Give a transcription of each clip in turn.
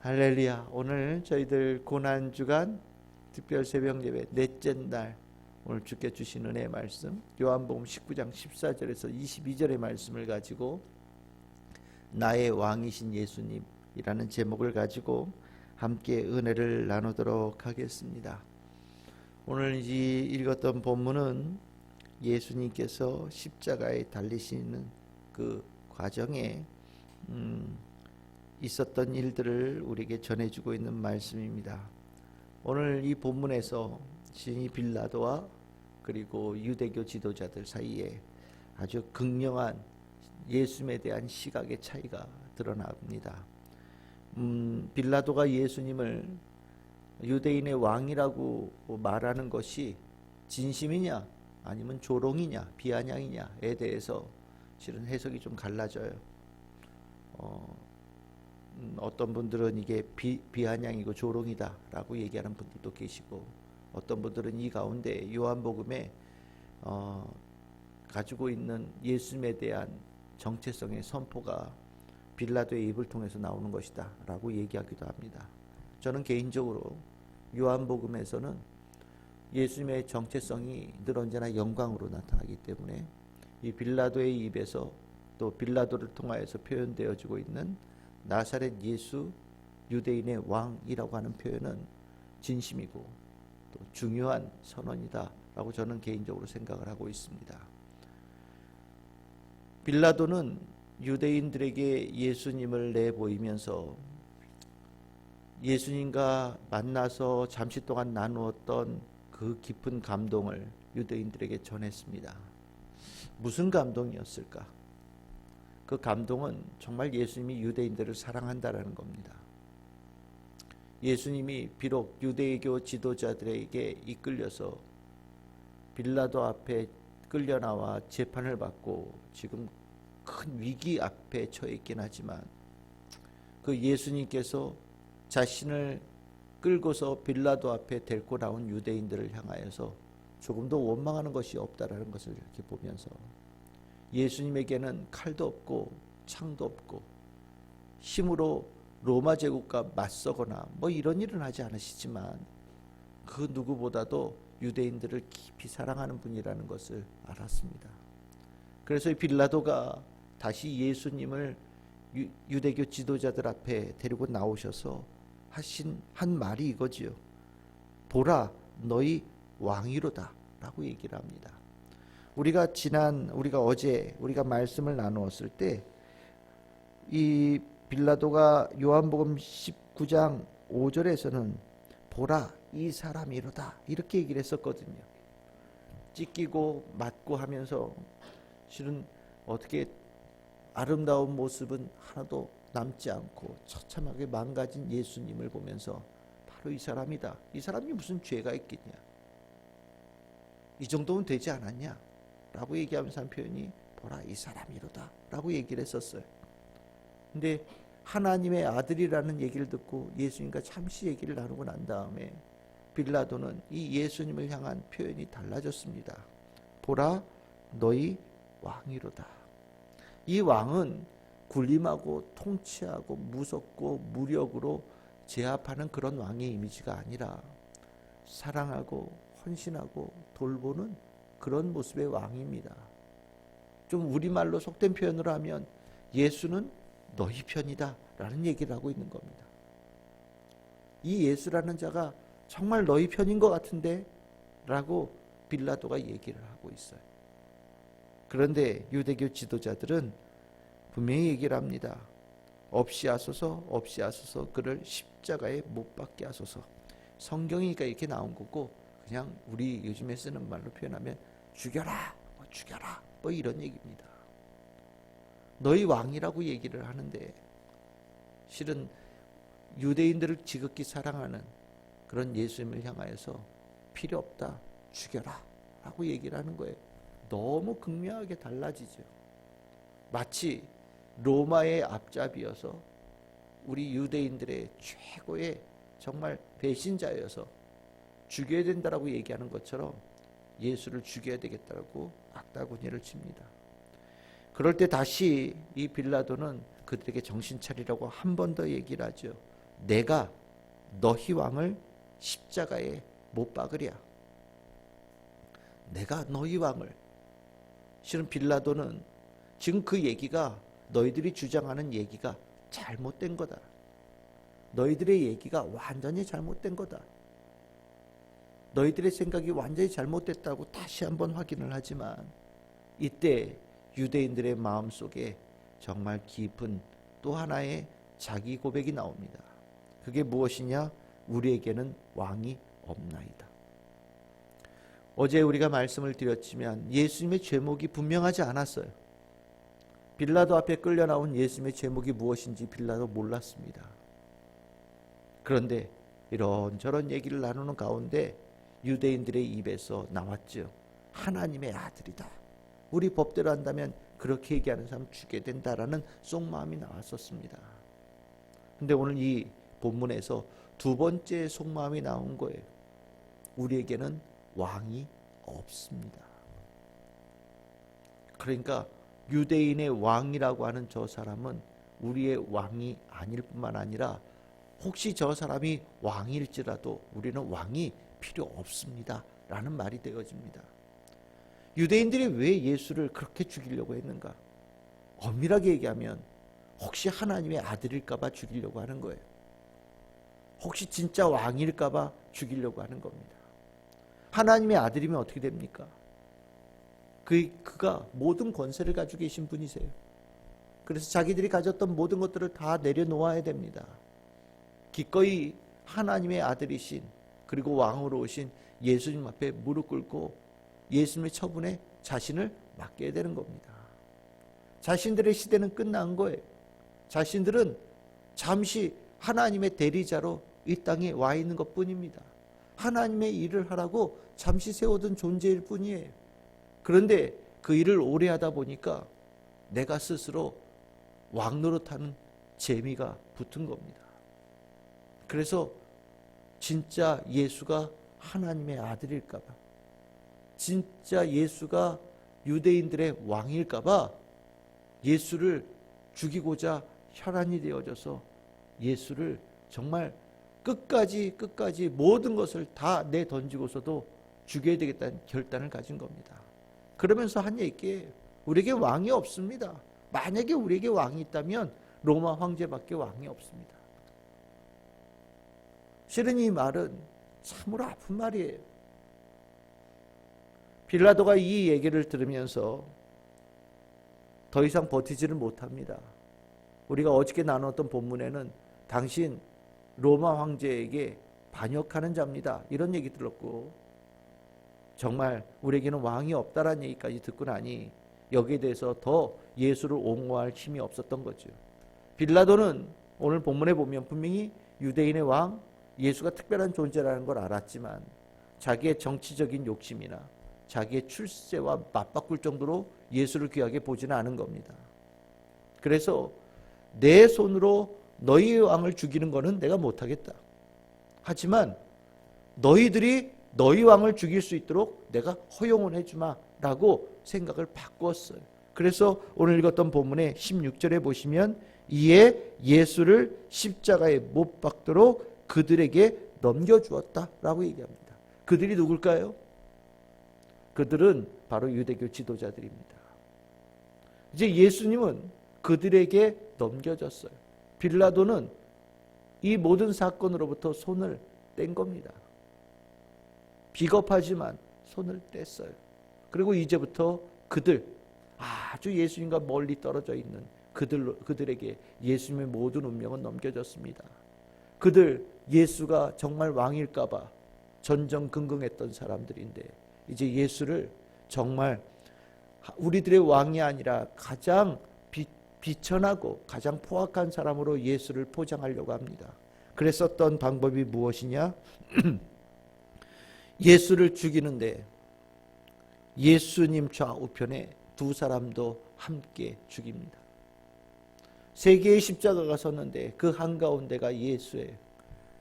할렐루야. 오늘 저희들 고난 주간 특별 새벽 예배 넷째 날 오늘 주께 주신 은혜의 말씀 요한복음 19장 14절에서 22절의 말씀을 가지고 나의 왕이신 예수님이라는 제목을 가지고 함께 은혜를 나누도록 하겠습니다. 오늘 이 읽었던 본문은 예수님께서 십자가에 달리시는 그 과정에 음, 있었던 일들을 우리에게 전해주고 있는 말씀입니다. 오늘 이 본문에서 신이 빌라도와 그리고 유대교 지도자들 사이에 아주 극명한 예수님에 대한 시각의 차이가 드러납니다. 음, 빌라도가 예수님을 유대인의 왕이라고 말하는 것이 진심이냐 아니면 조롱이냐 비아냥이냐에 대해서 실은 해석이 좀 갈라져요. 어, 음, 어떤 분들은 이게 비, 비아냥이고 조롱이다라고 얘기하는 분들도 계시고 어떤 분들은 이 가운데 요한복음에 어, 가지고 있는 예수님에 대한 정체성의 선포가 빌라도의 입을 통해서 나오는 것이다라고 얘기하기도 합니다. 저는 개인적으로 요한복음에서는 예수님의 정체성이 늘 언제나 영광으로 나타나기 때문에 이 빌라도의 입에서 또 빌라도를 통하여서 표현되어지고 있는 나사렛 예수 유대인의 왕이라고 하는 표현은 진심이고 또 중요한 선언이다라고 저는 개인적으로 생각을 하고 있습니다. 빌라도는 유대인들에게 예수님을 내보이면서 예수님과 만나서 잠시 동안 나누었던 그 깊은 감동을 유대인들에게 전했습니다. 무슨 감동이었을까? 그 감동은 정말 예수님이 유대인들을 사랑한다라는 겁니다. 예수님이 비록 유대교 지도자들에게 이끌려서 빌라도 앞에 끌려 나와 재판을 받고 지금 큰 위기 앞에 처해 있긴 하지만 그 예수님께서 자신을 끌고서 빌라도 앞에 데리고 나온 유대인들을 향하여서 조금도 원망하는 것이 없다라는 것을 이렇게 보면서 예수님에게는 칼도 없고 창도 없고 힘으로 로마 제국과 맞서거나 뭐 이런 일은 하지 않으시지만 그 누구보다도 유대인들을 깊이 사랑하는 분이라는 것을 알았습니다. 그래서 빌라도가 다시 예수님을 유, 대교 지도자들 앞에 데리고 나오셔서 하신 한 말이 이거지요. 보라 너희 왕이로다라고 얘기를 합니다. 우리가 지난 우리가 어제 우리가 말씀을 나누었을 때 이 빌라도가 요한복음 19장 5절에서는 보라 이 사람이로다 이렇게 얘기를 했었거든요. 찢기고 맞고 하면서 실은 어떻게 아름다운 모습은 하나도 남지 않고 처참하게 망가진 예수님을 보면서 바로 이 사람이다. 이 사람이 무슨 죄가 있겠냐? 이 정도면 되지 않았냐? 라고 얘기하면서 한 표현이 보라 이 사람이로다 라고 얘기를 했었어요. 근데 하나님의 아들이라는 얘기를 듣고 예수님과 잠시 얘기를 나누고 난 다음에 빌라도는 이 예수님을 향한 표현이 달라졌습니다. 보라 너희 왕이로다. 이 왕은 군림하고 통치하고 무섭고 무력으로 제압하는 그런 왕의 이미지가 아니라 사랑하고 헌신하고 돌보는 그런 모습의 왕입니다. 좀 우리말로 속된 표현으로 하면 예수는 너희 편이다 라는 얘기를 하고 있는 겁니다. 이 예수라는 자가 정말 너희 편인 것 같은데 라고 빌라도가 얘기를 하고 있어요. 그런데 유대교 지도자들은 분명히 얘기를 합니다. 없이 하소서, 없이 하소서, 그를 십자가에 못 박게 하소서. 성경이니까 이렇게 나온 거고, 그냥 우리 요즘에 쓰는 말로 표현하면 죽여라, 뭐 죽여라, 뭐 이런 얘기입니다. 너희 왕이라고 얘기를 하는데 실은 유대인들을 지극히 사랑하는 그런 예수님을 향하여서 필요 없다, 죽여라, 라고 얘기를 하는 거예요. 너무 극명하게 달라지죠. 마치 로마의 앞잡이여서 우리 유대인들의 최고의 정말 배신자여서 죽여야 된다라고 얘기하는 것처럼 예수를 죽여야 되겠다라고 악다구니를 칩니다. 그럴 때 다시 이 빌라도는 그들에게 정신 차리라고 한 번 더 얘기를 하죠. 내가 너희 왕을 십자가에 못 박으랴. 내가 너희 왕을 실은 빌라도는 지금 그 얘기가 너희들이 주장하는 얘기가 잘못된 거다. 너희들의 얘기가 완전히 잘못된 거다. 너희들의 생각이 완전히 잘못됐다고 다시 한번 확인을 하지만 이때 유대인들의 마음 속에 정말 깊은 또 하나의 자기 고백이 나옵니다. 그게 무엇이냐? 우리에게는 왕이 없나이다. 어제 우리가 말씀을 드렸지만 예수님의 죄목이 분명하지 않았어요. 빌라도 앞에 끌려 나온 예수님의 죄목이 무엇인지 빌라도 몰랐습니다. 그런데 이런저런 얘기를 나누는 가운데 유대인들의 입에서 나왔죠. 하나님의 아들이다. 우리 법대로 한다면 그렇게 얘기하는 사람 죽게 된다라는 속마음이 나왔었습니다. 근데 오늘 이 본문에서 두 번째 속마음이 나온 거예요. 우리에게는 왕이 없습니다. 그러니까 유대인의 왕이라고 하는 저 사람은 우리의 왕이 아닐 뿐만 아니라 혹시 저 사람이 왕일지라도 우리는 왕이 필요 없습니다. 라는 말이 되어집니다. 유대인들이 왜 예수를 그렇게 죽이려고 했는가? 엄밀하게 얘기하면 혹시 하나님의 아들일까봐 죽이려고 하는 거예요. 혹시 진짜 왕일까봐 죽이려고 하는 겁니다. 하나님의 아들이면 어떻게 됩니까? 그, 그가 모든 권세를 가지고 계신 분이세요. 그래서 자기들이 가졌던 모든 것들을 다 내려놓아야 됩니다. 기꺼이 하나님의 아들이신 그리고 왕으로 오신 예수님 앞에 무릎 꿇고 예수님의 처분에 자신을 맡겨야 되는 겁니다. 자신들의 시대는 끝난 거예요. 자신들은 잠시 하나님의 대리자로 이 땅에 와 있는 것 뿐입니다. 하나님의 일을 하라고 잠시 세워둔 존재일 뿐이에요. 그런데 그 일을 오래 하다 보니까 내가 스스로 왕 노릇하는 재미가 붙은 겁니다. 그래서 진짜 예수가 하나님의 아들일까봐, 진짜 예수가 유대인들의 왕일까봐 예수를 죽이고자 혈안이 되어져서 예수를 정말 끝까지 끝까지 모든 것을 다 내던지고서도 죽여야 되겠다는 결단을 가진 겁니다. 그러면서 한 얘기 우리에게 왕이 없습니다. 만약에 우리에게 왕이 있다면 로마 황제밖에 왕이 없습니다. 실은 이 말은 참으로 아픈 말이에요. 빌라도가 이 얘기를 들으면서 더 이상 버티지를 못합니다. 우리가 어저께 나눴던 본문에는 당신 로마 황제에게 반역하는 자입니다. 이런 얘기 들었고 정말 우리에게는 왕이 없다라는 얘기까지 듣고 나니 여기에 대해서 더 예수를 옹호할 힘이 없었던 거죠. 빌라도는 오늘 본문에 보면 분명히 유대인의 왕 예수가 특별한 존재라는 걸 알았지만 자기의 정치적인 욕심이나 자기의 출세와 맞바꿀 정도로 예수를 귀하게 보지는 않은 겁니다. 그래서 내 손으로 너희 왕을 죽이는 것은 내가 못하겠다. 하지만 너희들이 너희 왕을 죽일 수 있도록 내가 허용을 해주마라고 생각을 바꾸었어요. 그래서 오늘 읽었던 본문의 16절에 보시면 이에 예수를 십자가에 못 박도록 그들에게 넘겨주었다라고 얘기합니다. 그들이 누굴까요? 그들은 바로 유대교 지도자들입니다. 이제 예수님은 그들에게 넘겨졌어요. 빌라도는 이 모든 사건으로부터 손을 뗀 겁니다. 비겁하지만 손을 뗐어요. 그리고 이제부터 그들 아주 예수님과 멀리 떨어져 있는 그들 그들에게 예수님의 모든 운명은 넘겨졌습니다. 그들 예수가 정말 왕일까봐 전전긍긍했던 사람들인데 이제 예수를 정말 우리들의 왕이 아니라 가장 비, 비천하고 가장 포악한 사람으로 예수를 포장하려고 합니다. 그랬었던 방법이 무엇이냐? 예수를 죽이는데 예수님 좌우편에 두 사람도 함께 죽입니다. 세 개의 십자가가 섰는데 그 한가운데가 예수예요.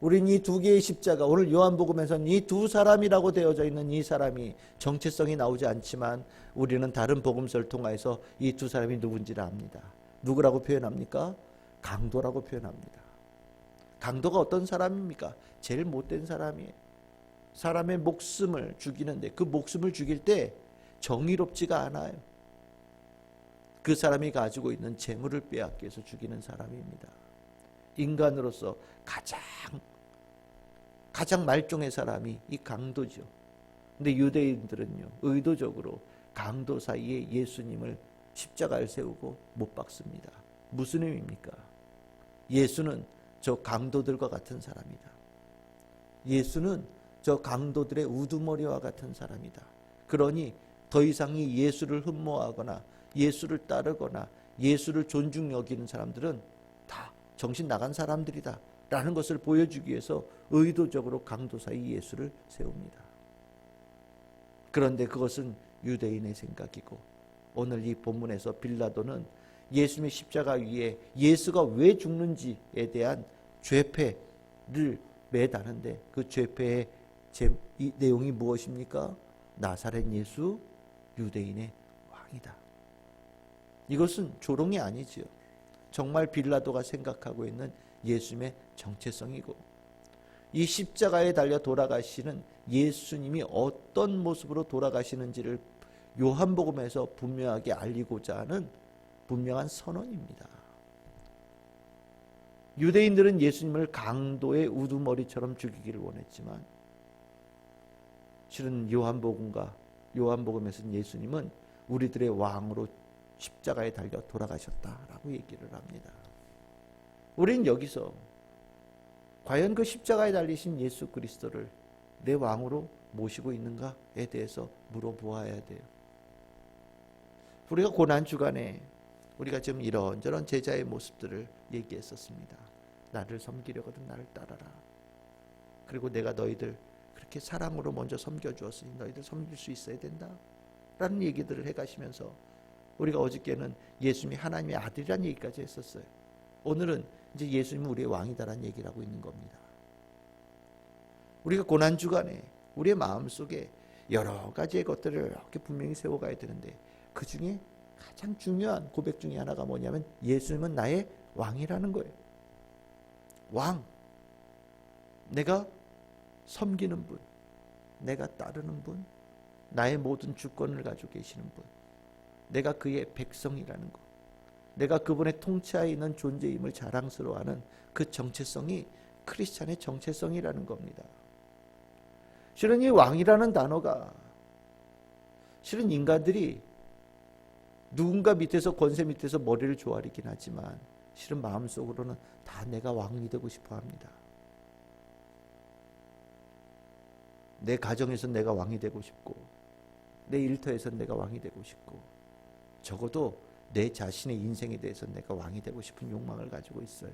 우린 이 두 개의 십자가 오늘 요한복음에서는 이 두 사람이라고 되어져 있는 이 사람이 정체성이 나오지 않지만 우리는 다른 복음서를 통해서 이 두 사람이 누군지를 압니다. 누구라고 표현합니까? 강도라고 표현합니다. 강도가 어떤 사람입니까? 제일 못된 사람이에요. 사람의 목숨을 죽이는데 그 목숨을 죽일 때 정의롭지가 않아요. 그 사람이 가지고 있는 재물을 빼앗겨서 죽이는 사람입니다. 인간으로서 가장 가장 말종의 사람이 이 강도죠. 근데 유대인들은요 의도적으로 강도 사이에 예수님을 십자가를 세우고 못 박습니다. 무슨 의미입니까? 예수는 저 강도들과 같은 사람이다. 예수는 저 강도들의 우두머리와 같은 사람이다. 그러니 더 이상이 예수를 흠모하거나 예수를 따르거나 예수를 존중 여기는 사람들은 다 정신 나간 사람들이다. 라는 것을 보여주기 위해서 의도적으로 강도 사이 예수를 세웁니다. 그런데 그것은 유대인의 생각이고 오늘 이 본문에서 빌라도는 예수님의 십자가 위에 예수가 왜 죽는지에 대한 죄패를 매다는데 그 죄패의 제, 이 내용이 무엇입니까? 나사렛 예수 유대인의 왕이다. 이것은 조롱이 아니지요. 정말 빌라도가 생각하고 있는 예수님의 정체성이고 이 십자가에 달려 돌아가시는 예수님이 어떤 모습으로 돌아가시는지를 요한복음에서 분명하게 알리고자 하는 분명한 선언입니다. 유대인들은 예수님을 강도의 우두머리처럼 죽이기를 원했지만 실은 요한복음과 요한복음에서는 예수님은 우리들의 왕으로 십자가에 달려 돌아가셨다라고 얘기를 합니다. 우리는 여기서 과연 그 십자가에 달리신 예수 그리스도를 내 왕으로 모시고 있는가에 대해서 물어보아야 돼요. 우리가 고난 주간에 우리가 지금 이런저런 제자의 모습들을 얘기했었습니다. 나를 섬기려거든 나를 따라라. 그리고 내가 너희들 그렇게 사랑으로 먼저 섬겨 주었으니 너희들 섬길 수 있어야 된다. 라는 얘기들을 해 가시면서 우리가 어저께는 예수님이 하나님의 아들이라는 얘기까지 했었어요. 오늘은 이제 예수님은 우리의 왕이다라는 얘기를 하고 있는 겁니다. 우리가 고난 주간에 우리의 마음 속에 여러 가지의 것들을 이렇게 분명히 세워가야 되는데 그 중에 가장 중요한 고백 중에 하나가 뭐냐면 예수님은 나의 왕이라는 거예요. 왕. 내가 섬기는 분. 내가 따르는 분. 나의 모든 주권을 가지고 계시는 분. 내가 그의 백성이라는 것. 내가 그분의 통치하에 있는 존재임을 자랑스러워하는 그 정체성이 크리스찬의 정체성이라는 겁니다. 실은 이 왕이라는 단어가 실은 인간들이 누군가 밑에서 권세 밑에서 머리를 조아리긴 하지만 실은 마음속으로는 다 내가 왕이 되고 싶어 합니다. 내 가정에서 내가 왕이 되고 싶고 내 일터에서 내가 왕이 되고 싶고 적어도 내 자신의 인생에 대해서 내가 왕이 되고 싶은 욕망을 가지고 있어요.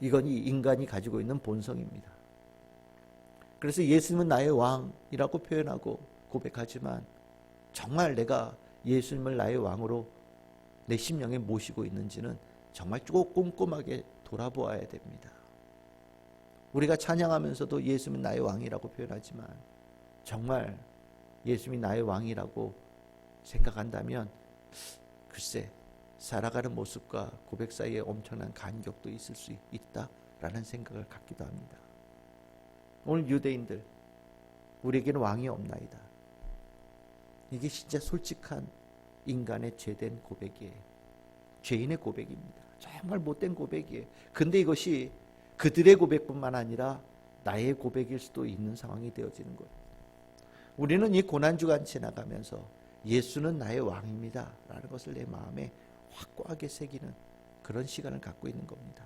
이건 이 인간이 가지고 있는 본성입니다. 그래서 예수님은 나의 왕이라고 표현하고 고백하지만 정말 내가 예수님을 나의 왕으로 내 심령에 모시고 있는지는 정말 쭉 꼼꼼하게 돌아보아야 됩니다. 우리가 찬양하면서도 예수님은 나의 왕이라고 표현하지만 정말 예수님이 나의 왕이라고 생각한다면 글쎄 살아가는 모습과 고백 사이에 엄청난 간격도 있을 수 있다라는 생각을 갖기도 합니다. 오늘 유대인들 우리에게는 왕이 없나이다. 이게 진짜 솔직한 인간의 죄된 고백이에요. 죄인의 고백입니다. 정말 못된 고백이에요. 근데 이것이 그들의 고백뿐만 아니라 나의 고백일 수도 있는 상황이 되어지는 거예요. 우리는 이 고난주간 지나가면서 예수는 나의 왕입니다. 라는 것을 내 마음에 확고하게 새기는 그런 시간을 갖고 있는 겁니다.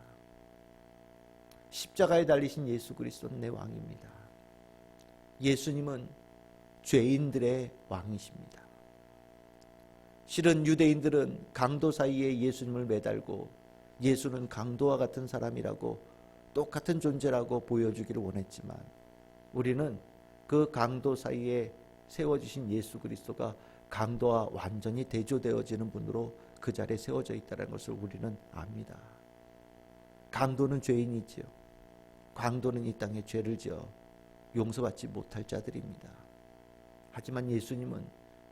십자가에 달리신 예수 그리스도는 내 왕입니다. 예수님은 죄인들의 왕이십니다. 실은 유대인들은 강도 사이에 예수님을 매달고 예수는 강도와 같은 사람이라고 똑같은 존재라고 보여주기를 원했지만 우리는 그 강도 사이에 세워주신 예수 그리스도가 강도와 완전히 대조되어지는 분으로 그 자리에 세워져 있다는 것을 우리는 압니다. 강도는 죄인이지요. 강도는 이 땅에 죄를 지어 용서받지 못할 자들입니다. 하지만 예수님은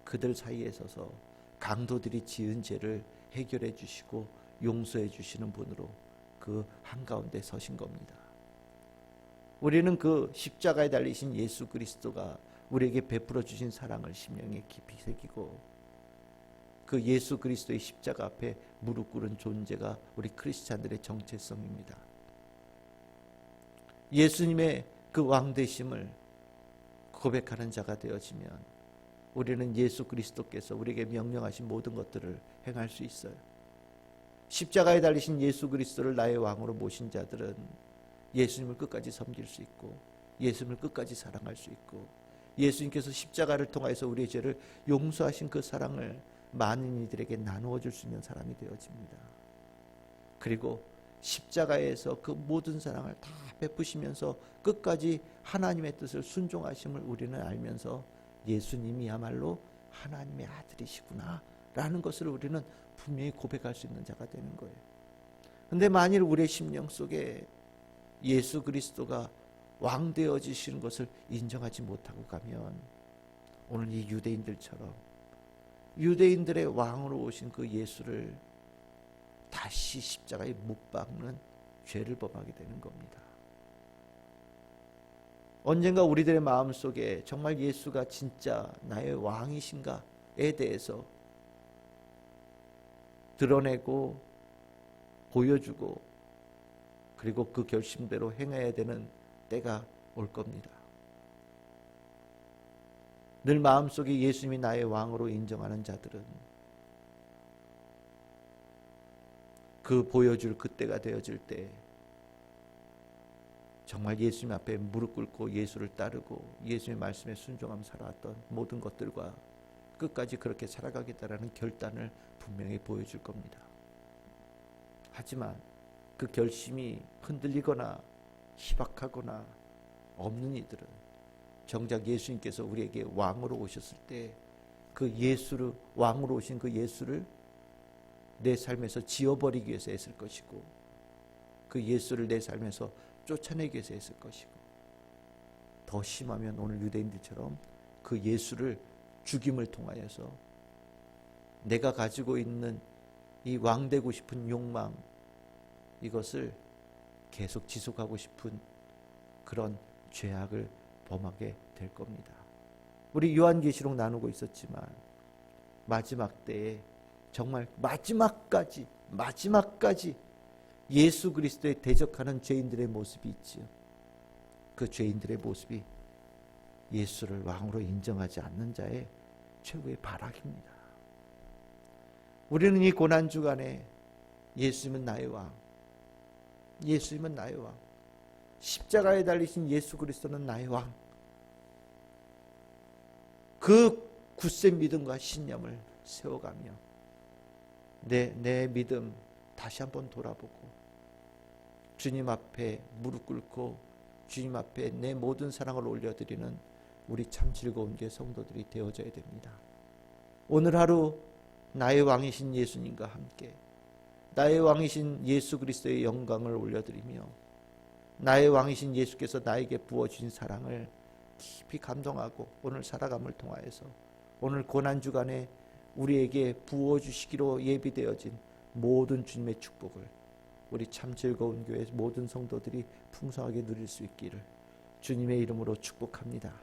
그들 사이에 서서 강도들이 지은 죄를 해결해 주시고 용서해 주시는 분으로 그 한가운데 서신 겁니다. 우리는 그 십자가에 달리신 예수 그리스도가 우리에게 베풀어 주신 사랑을 심령에 깊이 새기고 그 예수 그리스도의 십자가 앞에 무릎 꿇은 존재가 우리 크리스찬들의 정체성입니다. 예수님의 그 왕되심을 고백하는 자가 되어지면 우리는 예수 그리스도께서 우리에게 명령하신 모든 것들을 행할 수 있어요. 십자가에 달리신 예수 그리스도를 나의 왕으로 모신 자들은 예수님을 끝까지 섬길 수 있고 예수님을 끝까지 사랑할 수 있고 예수님께서 십자가를 통하여서 우리의 죄를 용서하신 그 사랑을 많은 이들에게 나누어 줄 수 있는 사람이 되어집니다. 그리고 십자가에서 그 모든 사랑을 다 베푸시면서 끝까지 하나님의 뜻을 순종하심을 우리는 알면서 예수님이야말로 하나님의 아들이시구나 라는 것을 우리는 분명히 고백할 수 있는 자가 되는 거예요. 근데 만일 우리의 심령 속에 예수 그리스도가 왕 되어지시는 것을 인정하지 못하고 가면 오늘 이 유대인들처럼 유대인들의 왕으로 오신 그 예수를 다시 십자가에 못 박는 죄를 범하게 되는 겁니다. 언젠가 우리들의 마음 속에 정말 예수가 진짜 나의 왕이신가에 대해서 드러내고 보여주고 그리고 그 결심대로 행해야 되는 때가 올 겁니다. 늘 마음속에 예수님이 나의 왕으로 인정하는 자들은 그 보여줄 그때가 되어질 때 정말 예수님 앞에 무릎 꿇고 예수를 따르고 예수님의 말씀에 순종하며 살아왔던 모든 것들과 끝까지 그렇게 살아가겠다라는 결단을 분명히 보여줄 겁니다. 하지만 그 결심이 흔들리거나 희박하거나 없는 이들은 정작 예수님께서 우리에게 왕으로 오셨을 때 그 예수를 왕으로 오신 그 예수를 내 삶에서 지워버리기 위해서 했을 것이고 그 예수를 내 삶에서 쫓아내기 위해서 했을 것이고 더 심하면 오늘 유대인들처럼 그 예수를 죽임을 통하여서 내가 가지고 있는 이 왕되고 싶은 욕망 이것을 계속 지속하고 싶은 그런 죄악을 범하게 될 겁니다. 우리 요한계시록 나누고 있었지만 마지막 때에 정말 마지막까지 마지막까지 예수 그리스도에 대적하는 죄인들의 모습이 있지요. 그 죄인들의 모습이 예수를 왕으로 인정하지 않는 자의 최고의 발악입니다. 우리는 이 고난 주간에 예수님은 나의 왕, 예수님은 나의 왕, 십자가에 달리신 예수 그리스도는 나의 왕. 그 굳센 믿음과 신념을 세워가며 내, 내 믿음 다시 한번 돌아보고 주님 앞에 무릎 꿇고 주님 앞에 내 모든 사랑을 올려드리는 우리 참 즐거운 게 성도들이 되어져야 됩니다. 오늘 하루 나의 왕이신 예수님과 함께 나의 왕이신 예수 그리스도의 영광을 올려드리며 나의 왕이신 예수께서 나에게 부어주신 사랑을 깊이 감동하고 오늘 살아감을 통하여서 오늘 고난 주간에 우리에게 부어 주시기로 예비되어진 모든 주님의 축복을 우리 참 즐거운 교회 모든 성도들이 풍성하게 누릴 수 있기를 주님의 이름으로 축복합니다.